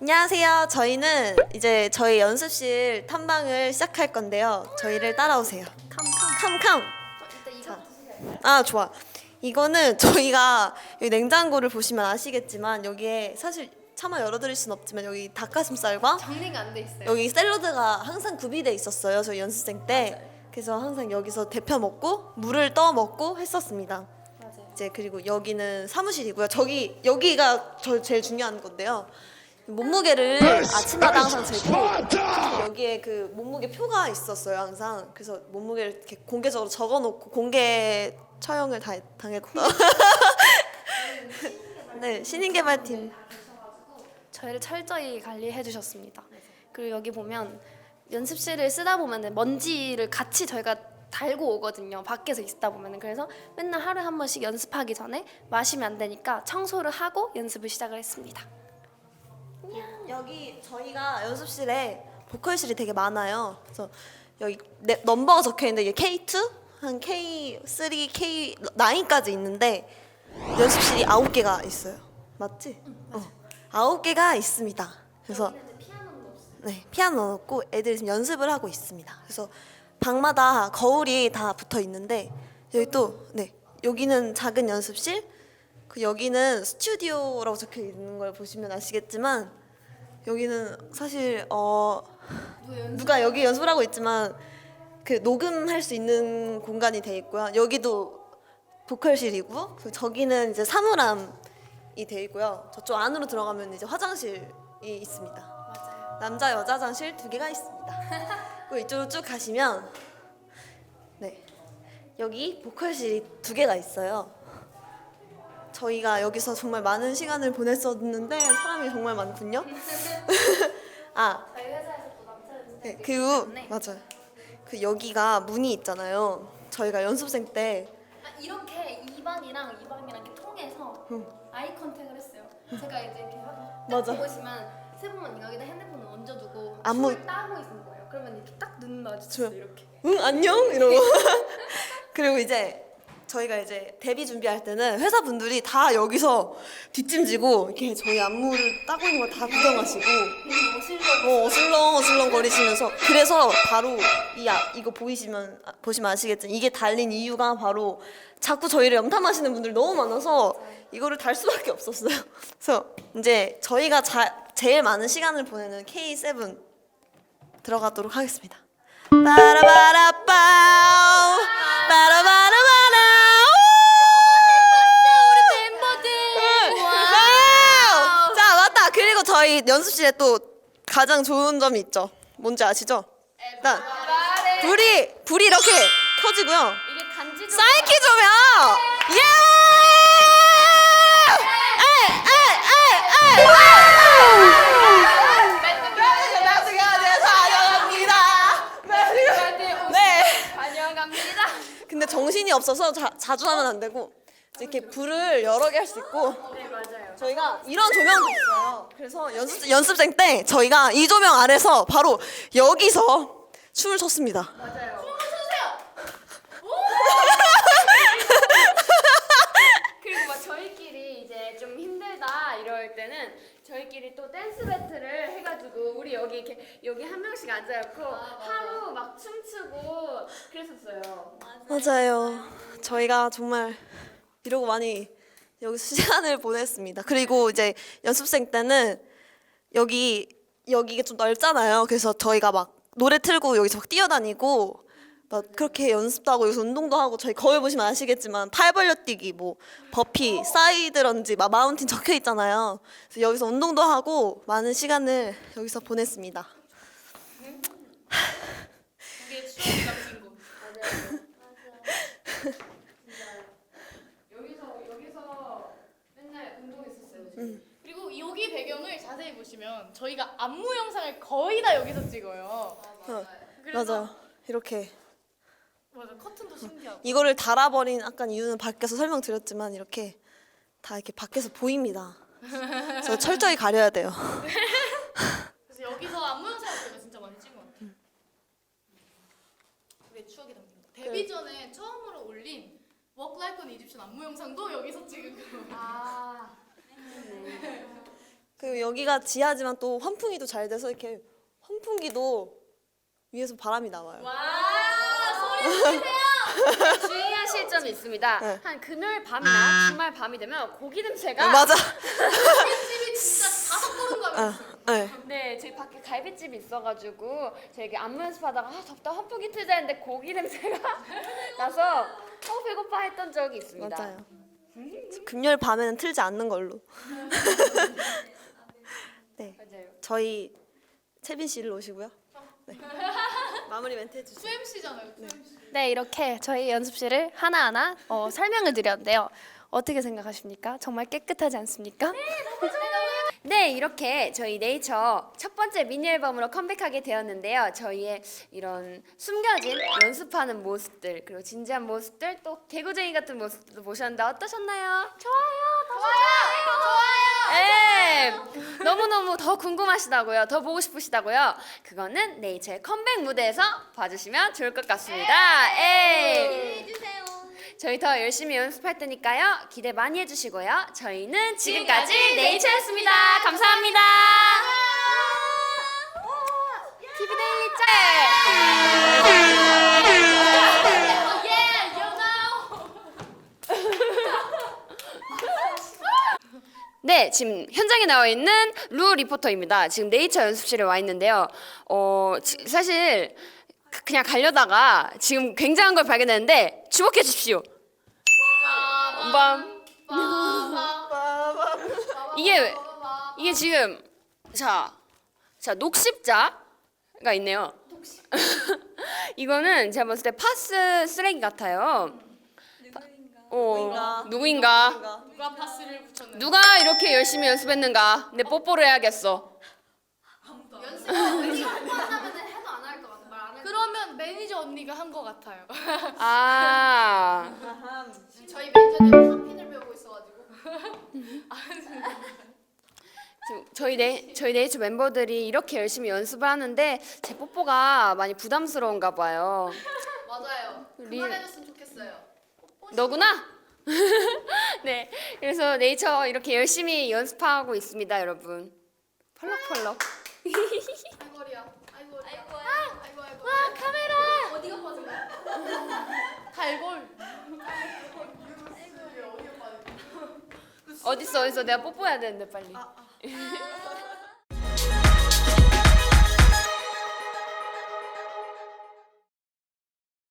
안녕하세요. 저희는 이제 저희 연습실 탐방을 시작할 건데요. 저희를 따라오세요. 캄캄. 아 좋아. 이거는 저희가 여기 냉장고를 보시면 아시겠지만 여기에 사실 차마 열어드릴 순 없지만 여기 닭가슴살과 정리가 안 돼 있어요. 여기 샐러드가 항상 구비돼 있었어요. 저희 연습생 때. 그래서 항상 여기서 데펴 먹고 물을 떠 먹고 했었습니다. 맞아요. 이제 그리고 여기는 사무실이고요. 저기 여기가 저 제일 중요한 건데요. 몸무게를 아침마다 항상 재고 여기에 그 몸무게 표가 있었어요 항상. 그래서 몸무게를 이렇게 공개적으로 적어놓고 공개 처형을 다, 당했던. 네 신인개발팀. 저희를 철저히 관리해 주셨습니다. 그리고 여기 보면 연습실을 쓰다 보면 먼지를 같이 저희가 달고 오거든요. 밖에서 있다 보면 그래서 맨날 하루에 한 번씩 연습하기 전에 마시면 안 되니까 청소를 하고 연습을 시작을 했습니다. 여기 저희가 연습실에 보컬실이 되게 많아요. 그래서 여기 네, 넘버가 적혀 있는데 이게 K2 한 K3, K9까지 있는데 연습실이 아홉 개가 있어요. 맞지? 어. 아홉 개가 있습니다. 그래서 네 피아노 넣고 애들이 지금 연습을 하고 있습니다. 그래서 방마다 거울이 다 붙어 있는데 여기 또네 여기는 작은 연습실, 그 여기는 스튜디오라고 적혀 있는 걸 보시면 아시겠지만 여기는 사실 어 누가 여기 연습을 하고 있지만 그 녹음할 수 있는 공간이 돼 있고요. 여기도 보컬실이고 그 저기는 이제 사물함이 돼 있고요. 저쪽 안으로 들어가면 이제 화장실이 있습니다. 맞아요. 남자 여자 화장실 두 개가 있습니다. 그리고 이쪽으로 쭉 가시면 네 여기 보컬실이 두 개가 있어요. 저희가 여기서 정말 많은 시간을 보냈었는데 사람이 정말 많군요. 아 저희 회사에서 또 남자 네, 그리고 맞아요. 그 여기가 문이 있잖아요. 저희가 연습생 때 이렇게 2반이랑 2반이랑 이렇게 통해서 응. 아이 컨택을 했어요. 제가 이제 이렇게 딱 맞아. 보시면 세분만 여기다 핸드폰을 얹어두고 안무- 따고 있는 거예요. 그러면 이렇게 딱 눈 마주쳐요. 이렇게. 응 안녕 이러고 그리고 이제 저희가 이제 데뷔 준비할 때는 회사 분들이 다 여기서 뒷짐지고 이렇게 저희 안무를 따고 있는 걸 다 구경하시고 어, 어슬렁 어슬렁 거리시면서 그래서 바로 이 아, 이거 보이시면 아, 보시면 아시겠지만 이게 달린 이유가 바로 자꾸 저희를 염탐하시는 분들 너무 많아서 이거를 달 수밖에 없었어요. 그래서 이제 저희가 자, 제일 많은 시간을 보내는 K7 들어가도록 하겠습니다. 빠라바라빠우 빠라바라바라 저희 연습실에 또 가장 좋은 점이 있죠 뭔지 아시죠? 일단 불이 불이 이렇게 켜지고요 이게 단지 좀 사이키 조명 예! 에이, 에이, 에이, 에이! 네. 안녕합니다. 근데 정신이 없어서 자, 자주 하면 안 되고 이렇게 불을 여러 개 할 수 있고 네 맞아요. 저희가 이런 조명도 있어요. 그래서 연습 연습생 때 저희가 이 조명 아래서 바로 여기서 춤을 췄습니다. 맞아요. 춤을 추세요. 그리고 막 저희끼리 이제 좀 힘들다 이럴 때는 저희끼리 또 댄스 배틀을 해가지고 우리 여기 이렇게 여기 한 명씩 앉아있고 하루 막 춤추고 그랬었어요. 맞아요. 저희가 정말 이러고 많이 여기서 시간을 보냈습니다. 그리고 이제 연습생 때는 여기 여기가 좀 넓잖아요. 그래서 저희가 막 노래 틀고 여기서 막 뛰어다니고 막 그렇게 연습도 하고 여기서 운동도 하고 저희 거울 보시면 아시겠지만 팔 벌려 뛰기 뭐 버피 사이드 런지 막 마운틴 적혀 있잖아요. 그래서 여기서 운동도 하고 많은 시간을 여기서 보냈습니다. 이게 추억 남긴 곳. 여기서 여기서 맨날 운동했었어요. 지금. 그리고 여기 배경을 자세히 보시면 저희가 안무 영상을 거의 다 여기서 찍어요. 어, 맞아요. 이렇게 맞아 커튼도 신기하고. 이거를 달아버린 아까 이유는 밖에서 설명드렸지만 이렇게 다 이렇게 밖에서 보입니다. 그래서 철저히 가려야 돼요. 그래서 여기서 안무 영상을 저희가 진짜 많이 찍은 것 같아요. 우리의 추억이 담긴 곳. 데뷔 전에 처음으로 올린 Walk Like an Egyptian 안무 영상도 여기서 찍은 거. 아 그리고 여기가 지하지만 또 환풍기도 잘 돼서 이렇게 환풍기도 위에서 바람이 나와요. 주의하실 점이 있습니다. 네. 한 금요일 밤이나 주말 밤이 되면 고기 냄새가 맞아. 집이 진짜 다섯 걸음 가면 아, 네. 네, 저희 밖에 갈비집이 있어가지고 저희 안무 연습하다가 아, 덥다 환풍기 틀자 했는데 고기 냄새가 나서 어 배고파 했던 적이 있습니다. 맞아요. 금요일 밤에는 틀지 않는 걸로. 네. 저희 채빈 씨를 오시고요. 네. 마무리 멘트 해주세요. 수MC잖아요. 수MC. 네, 이렇게 저희 연습실을 하나하나 어, 설명을 드렸는데요. 어떻게 생각하십니까? 정말 깨끗하지 않습니까? 네, 이렇게 저희 네이처 첫 번째 미니 앨범으로 컴백하게 되었는데요. 저희의 이런 숨겨진 연습하는 모습들 그리고 진지한 모습들 또 개구쟁이 같은 모습도 보셨는데 어떠셨나요? 좋아요, 좋아요, 네, 너무 너무 더 궁금하시다고요, 더 보고 싶으시다고요. 그거는 네이처의 컴백 무대에서 봐주시면 좋을 것 같습니다. 에이. 저희 더 열심히 연습할 테니까요. 기대 많이 해주시고요. 저희는 지금까지 네이처였습니다. 감사합니다. TV 데일리 네, 지금 현장에 나와 있는 루 리포터입니다. 지금 네이처 연습실에 와 있는데요. 어, 지- 사실 그- 그냥 가려다가 지금 굉장한 걸 발견했는데 주목해 주십시오. 밤. 이게 이게 지금 자, 자 녹십자가 있네요. 이거는 제가 봤을 때 파스 쓰레기 같아요. 어, 누구인가? 누가 파스를 붙였는데. 누가 이렇게 열심히 연습했는가? 내 뽀뽀를 해야겠어. 그러면 매니저 언니가 한거 같아요. 아, 저희 매니저는 팝핀을 배우고 있어가지고. 지금 저희 네 저희 네이처 멤버들이 이렇게 열심히 연습을 하는데 제 뽀뽀가 많이 부담스러운가 봐요. 맞아요. 그만해줬으면 좋겠어요. 너구나? 네. 그래서 네이처 이렇게 열심히 연습하고 있습니다, 여러분. 펄럭펄럭. 아이고 허리야. 아이고 허리야. 아이고 아이고. 와 카메라. 어디가 빠진 거야? 갈골. 어딨어, 어딨어. 내가 뽀뽀해야 되는데, 빨리.